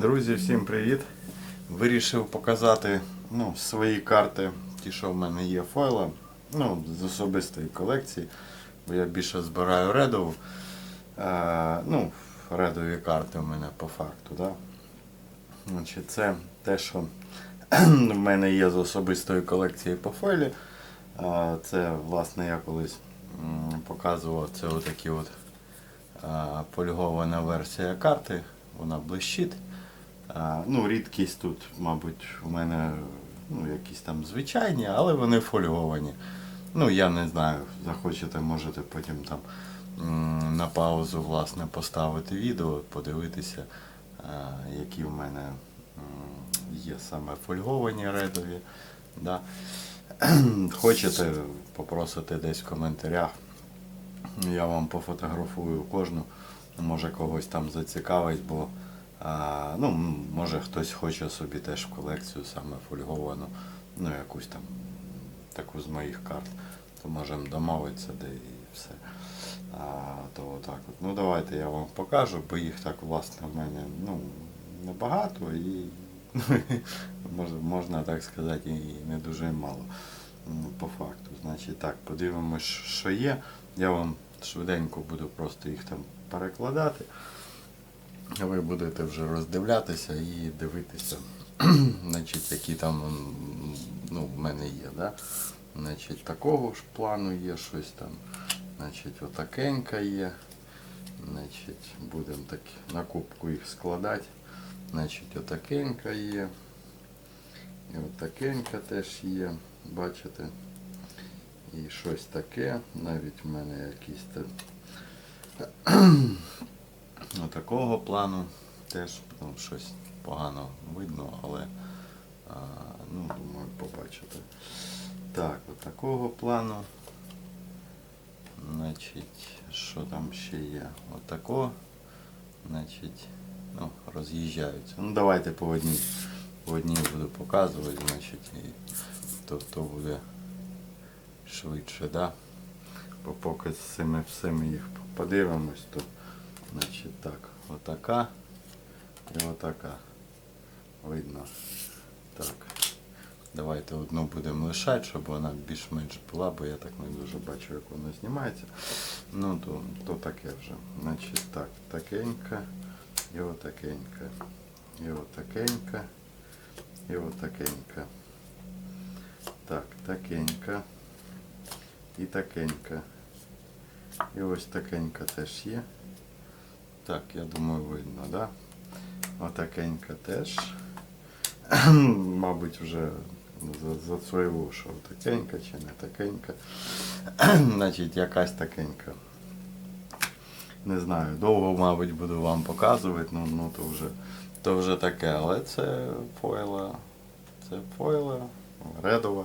Друзі, всім привіт! Вирішив показати ну, свої карти, ті, що в мене є фойла, ну, з особистої колекції, бо я більше збираю редову. Е, ну, редові карти в мене по факту. Да? Значить, це те, що в мене є з особистої колекції по фойлі. Е, Це, власне, я колись показував це отакі от а, полігована версія карти, вона блищить. А, ну, рідкість тут, мабуть, у мене ну, якісь там звичайні, але вони фольговані. Ну, я не знаю, захочете, можете потім там на паузу власне, поставити відео, подивитися, які в мене є саме фольговані редові. Да. Хочете, попросите десь в коментарях. Я вам пофотографую кожну. Може когось там зацікавить, бо а, ну, може хтось хоче собі теж в колекцію саме фольговану, ну якусь там таку з моїх карт, то можемо домовитися, де і все. А, то отак от. Ну давайте я вам покажу, бо їх так власне в мене ну, небагато і можна так сказати і не дуже мало по факту. Значить так, подивимось, що є. Я вам швиденько буду просто їх там перекладати. Ви будете вже роздивлятися і дивитися, значить, які там ну, в мене є. Да? Значить, такого ж плану є щось там. Значить, отакенька є. Значить, будемо так на кубку їх складати. Значить, отакенька є. І отакенька теж є. Бачите? І щось таке. Навіть в мене якісь там отакого плану теж ну, щось погано видно, але а, ну, думаю, побачите. Так, отакого плану. Значить, що там ще є? Отако. Значить, ну, роз'їжджаються. Ну давайте по одній. По одній буду показувати, значить, і то, то буде швидше, да? Бо поки з цими всіми їх подивимось, то значить так, отака і отака. Видно. Так. Давайте одну будемо лишати, щоб вона більш-менш була, бо я так не дуже бачу, як вона знімається. Ну, то, то таке вже. Значить так, такенька, і отакенька, і отакенька, і отакенька. Так, такенька. І такенька. І ось такенька теж є. Так, я думаю, видно, да? Отакенька теж. Мабуть, вже за- зацвоїло, що такенька чи не такенька. Значить, якась такенька. Не знаю, довго, мабуть, буду вам показувати, ну, ну то вже то вже таке, але це фойла. Це фойла, редова.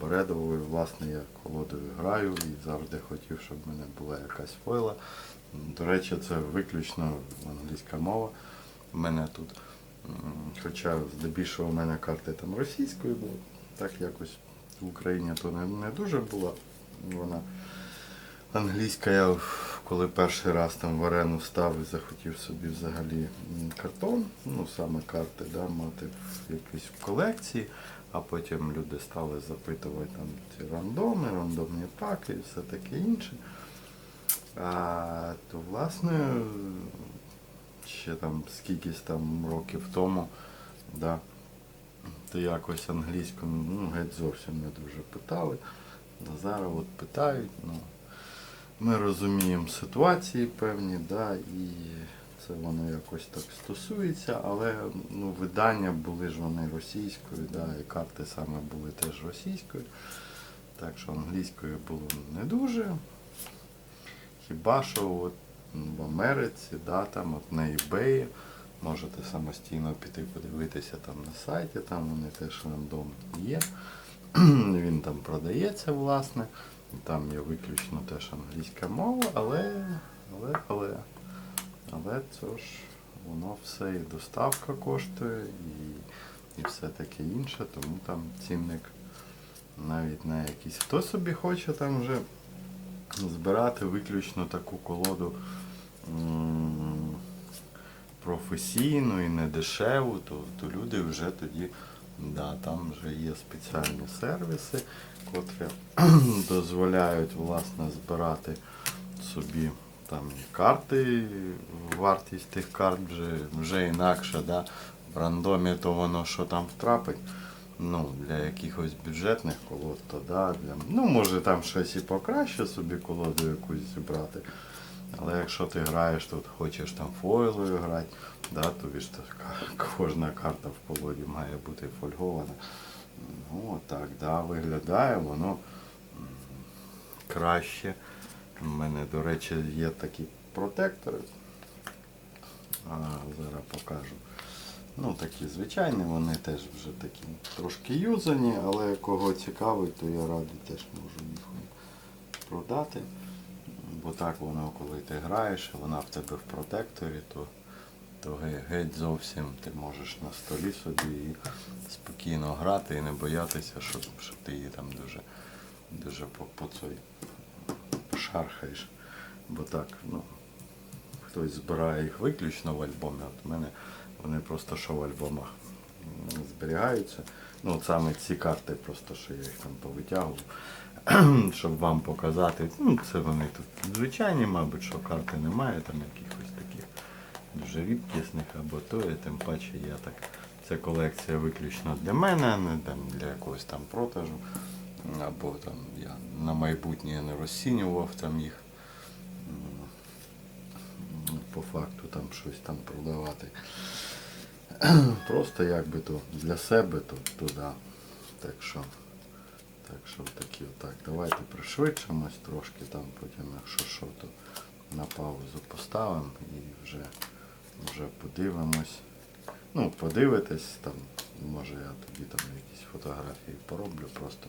Бо редовою, власне, я колодою граю і завжди хотів, щоб в мене була якась фойла. До речі, це виключно англійська мова. У мене тут, хоча здебільшого в мене карти там російською, бо так якось в Україні то не, не дуже була. Вона англійська, я коли перший раз там в арену став і захотів собі взагалі картон, ну саме карти, да, мати в якійсь колекції, а потім люди стали запитувати там ці рандоми, рандомні паки і все таке інше. А, то власне ще там скількись там років тому, да, то якось англійську ну, геть зовсім не дуже питали. А зараз от питають, ну, ми розуміємо ситуації певні, да, і це воно якось так стосується, але ну, видання були ж вони російською, да, і карти саме були теж російською. Так що англійською було не дуже. Хіба що от в Америці, да, там от на eBay можете самостійно піти подивитися там на сайті, там вони теж рандом є. Він там продається, власне. Там є виключно теж англійська мова, але, але, але, але це ж воно все і доставка коштує, і, і все таке інше, тому там цінник навіть на якийсь. Хто собі хоче там вже збирати виключно таку колоду професійну і не дешеву, то, то люди вже тоді, да, там вже є спеціальні сервіси, котрі дозволяють власне збирати собі там карти, вартість тих карт вже, вже інакша, да. В рандомі то воно що там втрапить. Ну, для якихось бюджетних колод, то да, для... ну може там щось і покраще собі колоду якусь зібрати. Але якщо ти граєш тут, хочеш там фойлою грати, да, тобі ж така кожна карта в колоді має бути фольгована. Ну, так, да, виглядає воно краще. У мене, до речі, є такі протектори. А, зараз покажу. Ну, такі звичайні, вони теж вже такі трошки юзані, але кого цікавить, то я радий теж можу їх продати. Бо так воно, коли ти граєш, вона в тебе в протекторі, то, то геть зовсім ти можеш на столі собі і спокійно грати і не боятися, що, що ти її там дуже, дуже по, по цій пошархаєш. Бо так, ну, хтось збирає їх виключно в альбомі, от мене вони просто що в альбомах зберігаються. Ну, от саме ці карти, просто що я їх там повитягував, щоб вам показати. Ну, це вони тут звичайні, мабуть, що карти немає, там якихось таких дуже рідкісних або то, і тим паче я так. Це колекція виключно для мене, не там для якогось там продажу. Або там я на майбутнє не розцінював там їх. По факту там щось там продавати. Просто якби то для себе, то туди. Так що, так що такі отак. Давайте пришвидшимось трошки там, потім, якщо що, то на паузу поставимо і вже, вже подивимось. Ну, подивитесь, там, може я тоді там якісь фотографії пороблю, просто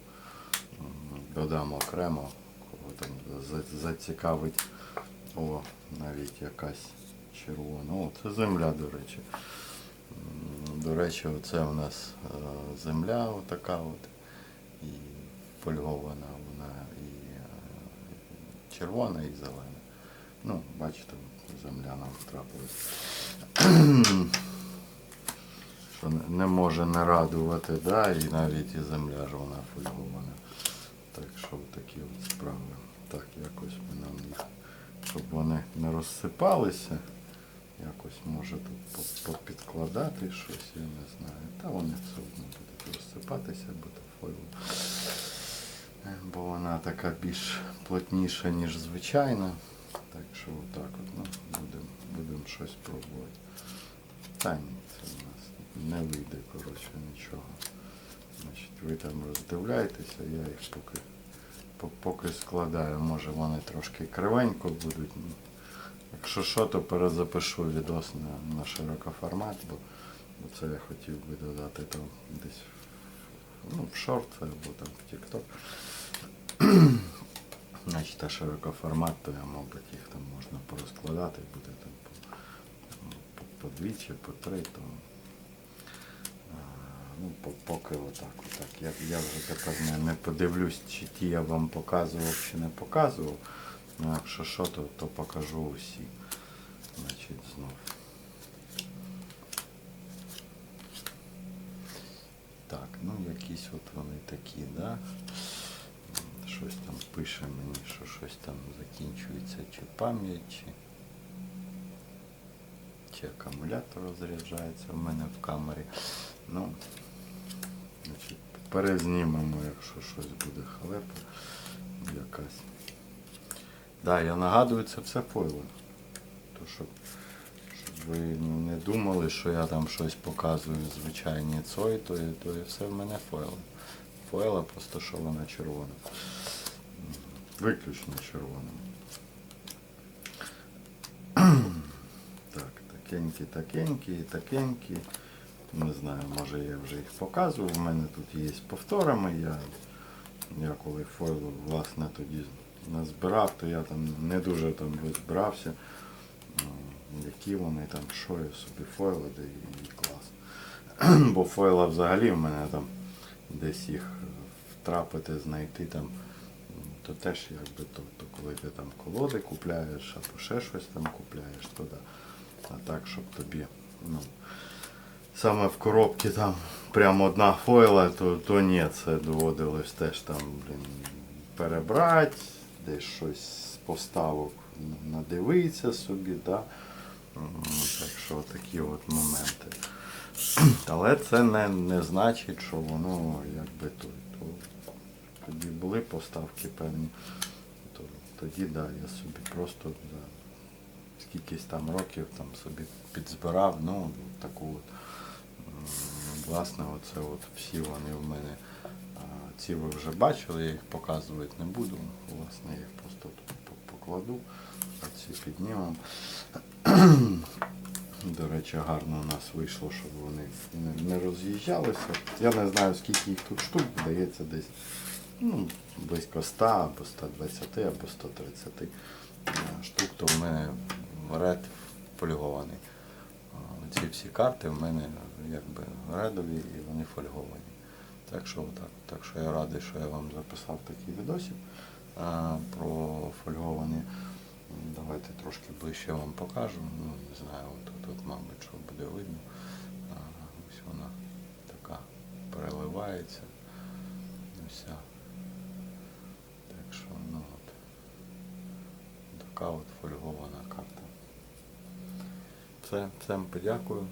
додам окремо, кого там зацікавить. О, навіть якась червона. О, це земля, до речі. До речі, оце у нас е, земля отака от. І фольгована вона і е, червона, і зелена. Ну, бачите, земля нам трапилась. Що не може не радувати, да, і навіть і земля ж вона фольгована. Так що такі от справи. Так, якось ми нам їх, щоб вони не розсипалися. Якось може тут по- попідкладати щось, я не знаю. Та вони все одно будуть розсипатися, бо то фойл. Е, Бо вона така більш плотніша, ніж звичайна. Так що отак от, ну, будемо будем щось пробувати. Та ні, це у нас не вийде, коротше, нічого. Значить, ви там роздивляйтеся, я їх поки, поки складаю. Може вони трошки кривенько будуть. Якщо що, то перезапишу відос на, на широкоформат, бо, це я хотів би додати там десь ну, в шорти або там в TikTok. Значить, а широкоформат, то я, мабуть, їх там можна порозкладати, буде там по, по, по дві чи по три, то а, ну, по- поки отак. отак. Я, я вже тепер не, не подивлюсь, чи ті я вам показував, чи не показував. Ну, якщо що, то, то покажу усі. Значить, знов. Так, ну якісь от вони такі, да? Щось там пише мені, що щось там закінчується, чи пам'ять, чи, чи акумулятор розряджається в мене в камері. Ну, значить, перезнімемо, якщо щось буде халепа якась. Да, я нагадую, це все фойли. То, щоб, щоб ви не думали, що я там щось показую звичайні цой, то, то і все в мене фойли. Фойла просто що вона червона. Виключно червона. Так, такенькі, такенькі, такенькі. Не знаю, може я вже їх показував. У мене тут є з повторами. Я, я коли фойл власне тоді назбирав, то я там не дуже там розбирався, які вони там, що я собі фойли, де і клас. Бо фойла взагалі в мене там десь їх е, втрапити, знайти там, то теж якби то, то коли ти там колоди купляєш або ще щось там купляєш, то да. А так, щоб тобі, ну, саме в коробці там прямо одна фойла, то, то ні, це доводилось теж там, блін, перебрати, десь щось з поставок надивитися собі, да? Так що такі от моменти. Але це не, не значить, що воно якби то, то тоді були поставки певні, то тоді да, я собі просто за скількись там років там собі підзбирав, ну таку от. Власне, оце от всі вони в мене. Ці ви вже бачили, я їх показувати не буду. Власне, я їх просто тут покладу, а ці піднімемо. До речі, гарно у нас вийшло, щоб вони не, роз'їжджалися. Я не знаю, скільки їх тут штук, здається, десь ну, близько 100 або 120 або 130 е, штук, то в мене ред полігований. А, Ці всі карти в мене якби редові і вони фольговані. Так що, так, так що я радий, що я вам записав такий відосик а, про фольговані. Давайте трошки ближче вам покажу. Ну, не знаю, тут, тут мабуть, що буде видно. А, ось вона така переливається. Вся. Так що, ну от. Така от фольгована карта. Все, всім подякую.